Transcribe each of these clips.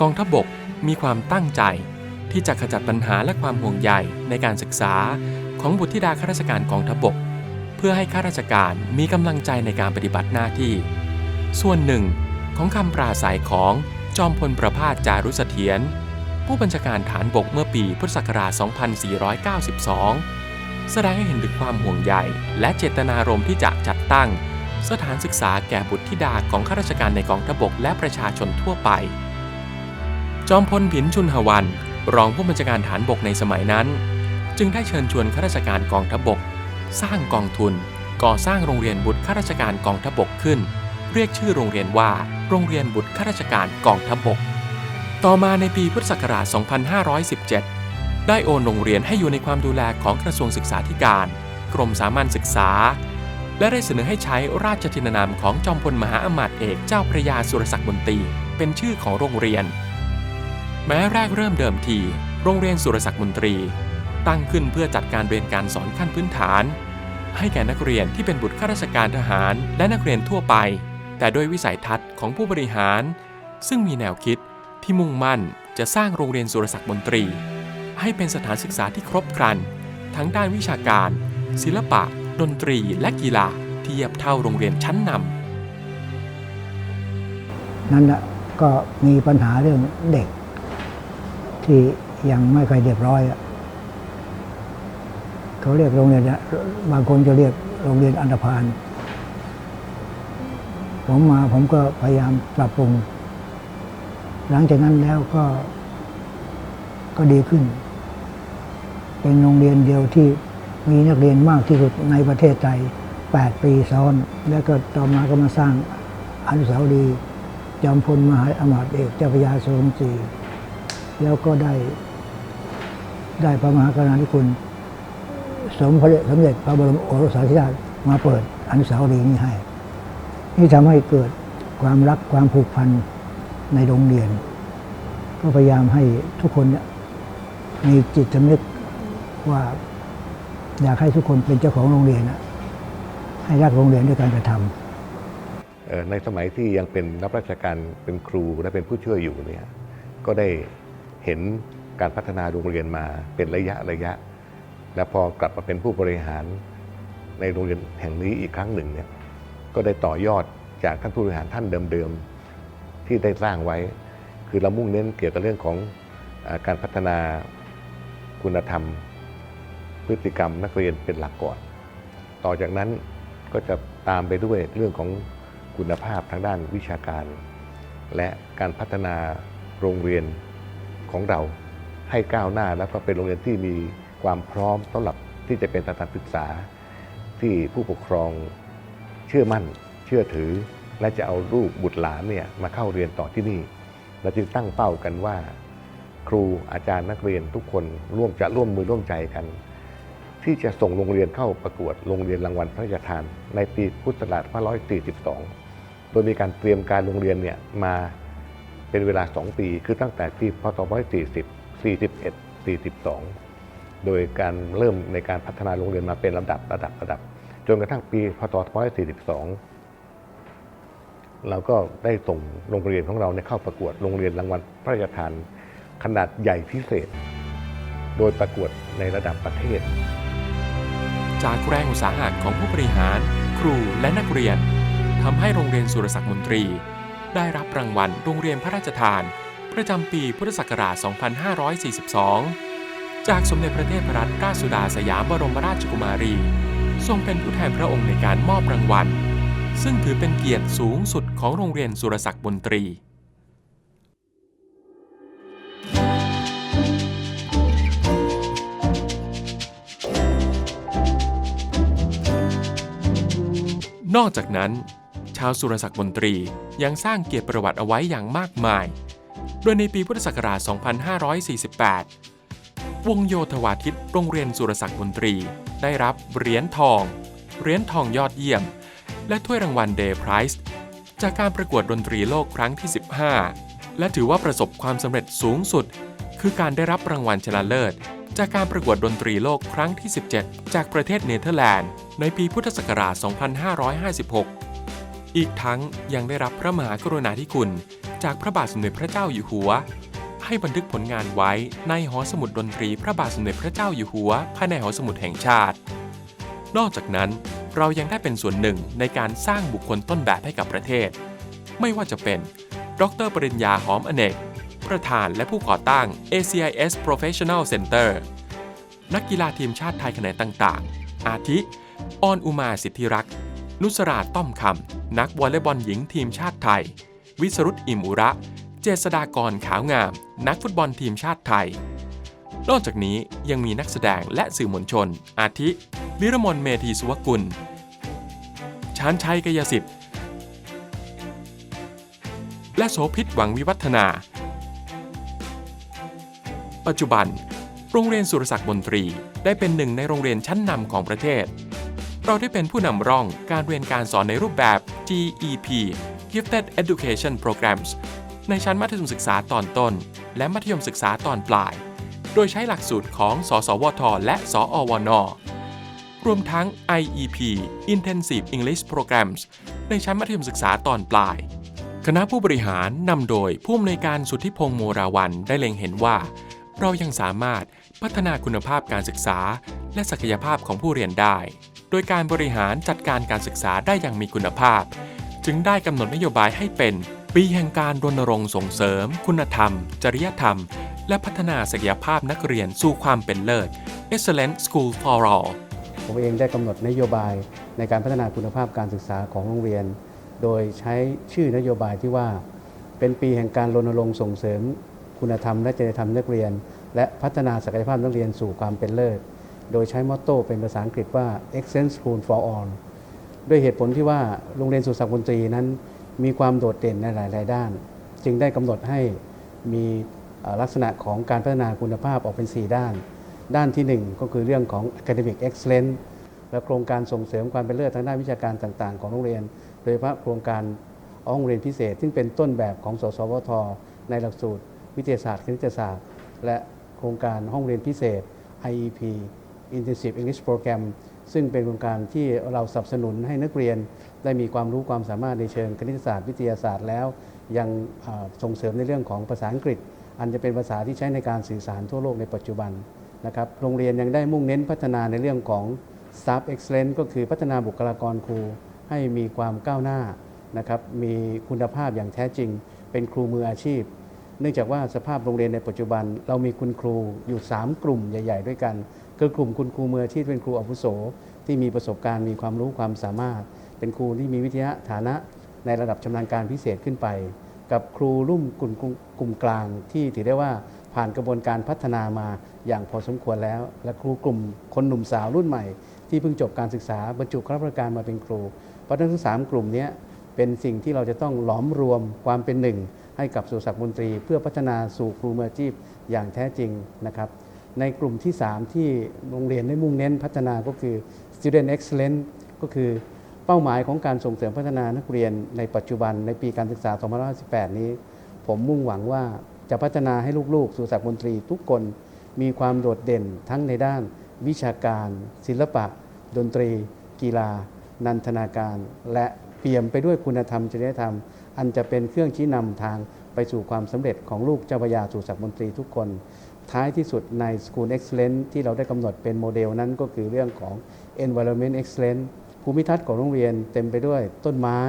กองทัพบกมีความตั้งใจ ที่จะขจัดปัญหาและความห่วงใยในการศึกษาของบุตรธิดาข้าราชการกองทัพบก เพื่อให้ข้าราชการมีกำลังใจในการปฏิบัติหน้าที่ ส่วนหนึ่งของคำปราศัยของจอมพลประภาสจารุเสถียรผู้บัญชาการฐานบกเมื่อปีพุทธศักราช 2492 แสดงให้เห็นถึงความห่วงใยและเจตนารมณ์ที่จะจัดตั้ง สถานศึกษาแก่บุตรธิดาของข้าราชการในกองทพบกและประชาชนทั่วไป จอมพลผินชุนหวัน รองผู้บัญชาการฐานบกในสมัยนั้น จึงได้เชิญชวนข้าราชการกองทพบก สร้างกองทุน ก่อสร้างโรงเรียนบุตรข้าราชการกองทพบกขึ้น เรียกชื่อโรงเรียนว่า โรงเรียนบุตรข้าราชการกองทพบก ต่อมาในปีพุทธศักราช 2517 ได้โอนโรงเรียนให้อยู่ในความดูแลของกระทรวงศึกษาธิการ กรมสามัญศึกษา และได้เสนอให้ใช้ราชทินนามของจอมพลมหาอมาตย์เอกเจ้าพระยาสุรศักดิ์มนตรีเป็นชื่อของโรงเรียน แม้แรกเริ่มเดิมที โรงเรียนสุรศักดิ์มนตรี ตั้งขึ้นเพื่อจัดการเรียนการสอนขั้นพื้นฐาน ให้แก่นักเรียนที่เป็นบุตรข้าราชการทหารและนักเรียนทั่วไป แต่โดยวิสัยทัศน์ของผู้บริหาร ซึ่งมีแนวคิดที่มุ่งมั่นจะสร้างโรงเรียนสุรศักดิ์มนตรี ให้เป็นสถานศึกษาที่ครบครัน ทั้งด้านวิชาการ ศิลปะ ดนตรีและกีฬาเทียบเท่าโรงเรียนชั้นนำนั่นแหละก็มีปัญหาเรื่องเด็ก ที่ยังไม่ค่อยเรียบร้อยอะเขาเรียกโรงเรียนบางคนจะเรียกโรงเรียนอันธพาลผมมาผมก็พยายามปรับปรุง หลังจากนั้นแล้วก็ก็ดีขึ้น เป็นโรงเรียนเดียวที่มีนักเรียนมากที่สุดในประเทศไทย8 ปีซ้อน แล้วก็ต่อมาก็มาสร้างอนุสาวรีย์จอมพลมหาอมาตย์เอกเจ้าพระยาทรงศรี แล้วก็ได้ ได้พระมหากรุณาธิคุณ สมพระเดชสมเด็จพระบรมโอรสาธิราชมาเปิดอนุสาวรีย์นี้ให้ นี่ทำให้เกิดความรักความผูกพันในโรงเรียน ก็พยายามให้ทุกคนเนี่ยมีจิตสำนึกว่าอยากให้ทุกคนเป็นเจ้าของโรงเรียนนะให้รักโรงเรียนด้วยการกระทำในสมัยที่ยังเป็นรับราชการเป็นครูและเป็นผู้ช่วยอยู่เนี่ยก็ได้ เห็นการพัฒนาโรงเรียนมาเป็นระยะระยะ และพอกลับมาเป็นผู้บริหารในโรงเรียนแห่งนี้อีกครั้งหนึ่งเนี่ยก็ได้ต่อยอดจากท่านผู้บริหารท่านเดิมๆที่ได้สร้างไว้ คือเรามุ่งเน้นเกี่ยวกับเรื่องของอการพัฒนาคุณธรรม พฤติกรรมนักเรียนเป็นหลักก่อน ต่อจากนั้นก็จะตามไปด้วยเรื่องของคุณภาพทางด้านวิชาการ และการพัฒนาโรงเรียน ของเราให้ก้าวหน้า แล้วก็เป็นโรงเรียนที่มีความพร้อมสำหรับที่จะเป็นสถานศึกษา ที่ผู้ปกครองเชื่อมั่น เชื่อถือ และจะเอาลูกบุตรหลานเนี่ยมาเข้าเรียนต่อที่นี่เราจึงตั้งเป้ากันว่า ครูอาจารย์นักเรียนทุกคนร่วมจะร่วมมือร่วมใจกัน ที่จะส่งโรงเรียนเข้าประกวดโรงเรียนรางวัลพระราชทาน ในปีพุทธศักราช2542 โดยมีการเตรียมการโรงเรียนเนี่ยมา เป็นเวลา 2 ปี คือตั้งแต่ปีพศ140 41 42 โดยการเริ่มในการพัฒนาโรงเรียนมาเป็นลำดับระดับระดับ จนกระทั่งปีพศ142 เราก็ได้ส่งโรงเรียนของเราเนี่ยเข้าประกวดโรงเรียนรางวัลพระราชทานขนาดใหญ่พิเศษ โดยประกวดในระดับประเทศ จากแรงอุตสาหะของผู้บริหาร ครูและนักเรียนทำให้โรงเรียนสุรศักดิ์มนตรี ได้รับรางวัลโรงเรียนพระราชทาน ประจำปีพุทธศักราช 2542 จากสมเด็จพระเทพรัตนราชสุดาสยามบรมราชกุมารี ทรงเป็นผู้แทนพระองค์ในการมอบรางวัล ซึ่งถือเป็นเกียรติสูงสุดของโรงเรียนสุรศักดิ์มนตรีนอกจากนั้น ชาวสุรศักดิ์มนตรี ยังสร้างเกียรติประวัติเอาไว้อย่างมากมาย โดยในปีพุทธศักราช 2548 วงโยธวาทิตโรงเรียนสุรศักดิ์มนตรี ได้รับเหรียญทอง เหรียญทองยอดเยี่ยม และถ้วยรางวัลเดย์ไพรส์จากการประกวดดนตรีโลกครั้งที่ 15 และถือว่าประสบความสำเร็จสูงสุด คือการได้รับรางวัลชนะเลิศ จากการประกวดดนตรีโลกครั้งที่ 17 จากประเทศเนเธอร์แลนด์ ในปีพุทธศักราช 2556 อีกทั้งยังได้รับพระมหากรุณาธิคุณ จากพระบาทสมเด็จพระเจ้าอยู่หัว ให้บันทึกผลงานไว้ในหอสมุดดนตรีพระบาทสมเด็จพระเจ้าอยู่หัวภายในหอสมุดแห่งชาติ นอกจากนั้นเรายังได้เป็นส่วนหนึ่งในการสร้างบุคคลต้นแบบให้กับประเทศ ไม่ว่าจะเป็น ดรปริญญาหอมอเนก ประธานและผู้ก่อตั้ง ACIS Professional Center นักกีฬาทีมชาติไทยแขนงต่างๆ อาทิ ออนอุมาสิทธิรักษ์ นุสราต้อมคำ นักวอลเลย์บอลหญิงทีมชาติไทย วิสรุตอิมอุระ เจษดากรขาวงาม นักฟุตบอลทีมชาติไทย นอกจากนี้ยังมีนักแสดงและสื่อมวลชน อาทิ วิรมนเมธีสุวกุล ชานชัยกยสิทธิ์ และโสภิตหวังวิวัฒนา ปัจจุบัน โรงเรียนสุรศักดิ์มนตรีได้เป็นหนึ่งในโรงเรียนชั้นนำของประเทศ เราได้เป็นผู้นำร่องการเรียนการสอนในรูปแบบ GEP Gifted Education Programs ในชั้นมัธยมศึกษาตอนต้น และมัธยมศึกษาตอนปลาย โดยใช้หลักสูตรของ สสวท และ สอวนรวมทั้ง IEP Intensive English Programs ในชั้นมัธยมศึกษาตอนปลาย คณะผู้บริหารนำโดยผู้อำนวยการสุทธิพงษ์โมราวันได้เล็งเห็นว่า เรายังสามารถพัฒนาคุณภาพการศึกษา และศักยภาพของผู้เรียนได้ โดยการบริหารจัดการการศึกษาได้อย่างมีคุณภาพ จึงได้กำหนดนโยบายให้เป็น ปีแห่งการรณรงค์ส่งเสริม คุณธรรม จริยธรรม และพัฒนาศักยภาพนักเรียนสู่ความเป็นเลิศ Excellent School for All ผมเองได้กำหนดนโยบายในการพัฒนาคุณภาพการศึกษาของโรงเรียน โดยใช้ชื่อนโยบายที่ว่า เป็นปีแห่งการรณรงค์ส่งเสริม คุณธรรมและจริยธรรมนักเรียน และพัฒนาศักยภาพนักเรียนสู่ความเป็นเลิศ โดยใช้มอตโต้เป็นภาษาอังกฤษว่า Excellent School for All ด้วยเหตุผลที่ว่าโรงเรียนสุรศักดิ์มนตรีนั้น มีความโดดเด่นในหลาย ๆ ด้าน จึงได้กำหนดให้มีลักษณะของการพัฒนาคุณภาพออกเป็น 4 ด้าน ด้านทีหนึ่1 ก็คือเรื่องของ academic excellence และโครงการส่งเสริมความเป็นเลิศทางด้านวิชาการต่าง ๆ ของโรงเรียน โดยเฉพาะโครงการห้องเรียนพิเศษ ซึ่งเป็นต้นแบบของ สสวท ในหลักสูตร วิทยาศาสตร์คณิตศาสตร์ และโครงการห้องเรียนพิเศษ IEP Intensive English Program ซึ่งเป็นโครงการที่เราสนับสนุนให้นักเรียน ได้มีความรู้ความสามารถในเชิงคณิตศาสตร์วิทยาศาสตร์แล้ว ยังส่งเสริมในเรื่องของภาษาอังกฤษ อันจะเป็นภาษาที่ใช้ในการสื่อสารทั่วโลกในปัจจุบันนะครับโรงเรียนยังได้มุ่งเน้นพัฒนาในเรื่องของ Staff Excellence ก็คือพัฒนาบุคลากรครู ให้มีความก้าวหน้านะครับมีคุณภาพอย่างแท้จริง เป็นครูมืออาชีพ เนื่องจากว่าสภาพโรงเรียนในปัจจุบัน เรามีคุณครูอยู่ 3 กลุ่มใหญ่ ๆ ด้วยกัน คือกลุ่มคุณครูมืออาชีพเป็นครูอาวุโส ที่มีประสบการณ์มีความรู้ความสามารถ เป็นครูที่มีวิทยาฐานะในระดับชำนาญการพิเศษขึ้นไป กับครูรุ่มกลุ่มกลุ่มกลางที่ถือได้ว่าผ่านกระบวนการพัฒนามาอย่างพอสมควรแล้ว และครูกลุ่มคนหนุ่มสาวรุ่นใหม่ ที่เพิ่งจบการศึกษาบรรจุข้าราชการมาเป็นครู เพราะทั้งสามกลุ่มนี้เป็นสิ่งที่เราจะต้องหลอมรวมความเป็นหนึ่ง ให้กับสุรศักดิ์มนตรี เพื่อพัฒนาสู่ครูมืออาชีพอย่างแท้จริงนะครับ ในกลุ่มที่ 3 ที่โรงเรียนได้มุ่งเน้นพัฒนาก็คือ student excellence ก็คือเป้าหมายของการส่งเสริมพัฒนานักเรียนในปัจจุบันในปีการศึกษา 2518 นี้ ผมมุ่งหวังว่าจะพัฒนาให้ลูกๆ สุรศักดิ์มนตรีทุกคนมีความโดดเด่นทั้งในด้านวิชาการ ศิลปะ ดนตรี กีฬา นันทนาการ และเปี่ยมไปด้วยคุณธรรมจริยธรรม อันจะเป็นเครื่องชี้นำทางไปสู่ความสำเร็จของลูกเจ้าพยาสุรศักดิ์มนตรีทุกคน ท้ายที่สุดใน School Excellence ที่เราได้กำหนดเป็นโมเดลนั้นก็คือเรื่องของ Environment Excellence ภูมิทัศน์ของโรงเรียนเต็มไปด้วยต้นไม้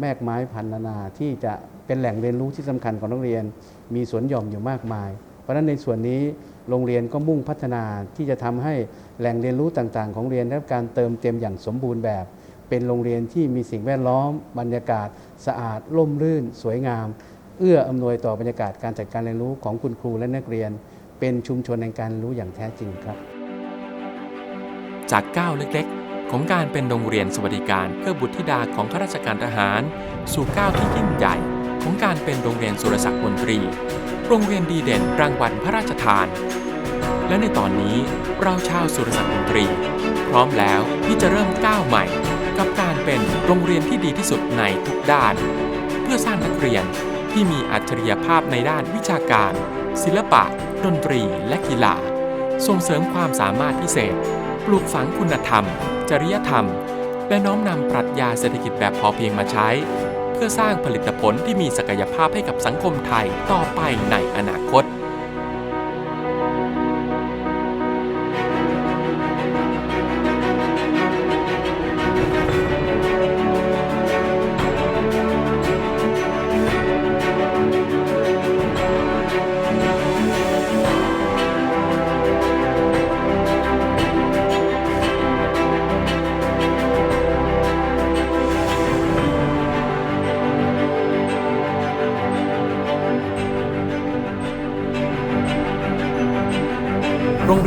แมกไม้พันนานา ที่จะเป็นแหล่งเรียนรู้ที่สำคัญของนักเรียน มีสวนหย่อมอยู่มากมาย เพราะฉะนั้นในส่วนนี้โรงเรียนก็มุ่งพัฒนาที่จะทำให้แหล่งเรียนรู้ต่างๆ ของเรียนได้รับการเติมเต็มอย่างสมบูรณ์แบบ เป็นโรงเรียนที่มีสิ่งแวดล้อม บรรยากาศ สะอาด ร่มรื่น สวยงาม เอื้ออำนวยต่อบรรยากาศการจัดการเรียนรู้ของคุณครูและนักเรียน เป็นชุมชนแห่งการรู้อย่างแท้จริงครับ จากก้าวเล็กๆ ของการเป็นโรงเรียนสวัสดิการเพื่อบุตรธิดาของข้าราชการทหาร สู่ก้าวที่ยิ่งใหญ่ ของการเป็นโรงเรียนสุรศักดิ์มนตรี โรงเรียนดีเด่นรางวัลพระราชทาน และในตอนนี้เราชาวสุรศักดิ์มนตรี พร้อมแล้วที่จะเริ่มก้าวใหม่ กับการเป็นโรงเรียนที่ดีที่สุดในทุกด้าน เพื่อสร้างนักเรียนที่มีอัจฉริยภาพในด้านวิชาการ ศิลปะ ดนตรีและกีฬา ส่งเสริมความสามารถพิเศษ ปลูกฝังคุณธรรม จริยธรรม และน้อมนำปรัชญาเศรษฐกิจแบบพอเพียงมาใช้ เพื่อสร้างผลิตผลที่มีศักยภาพให้กับสังคมไทยต่อไปในอนาคต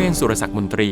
งสุรศักดิ์มนตรี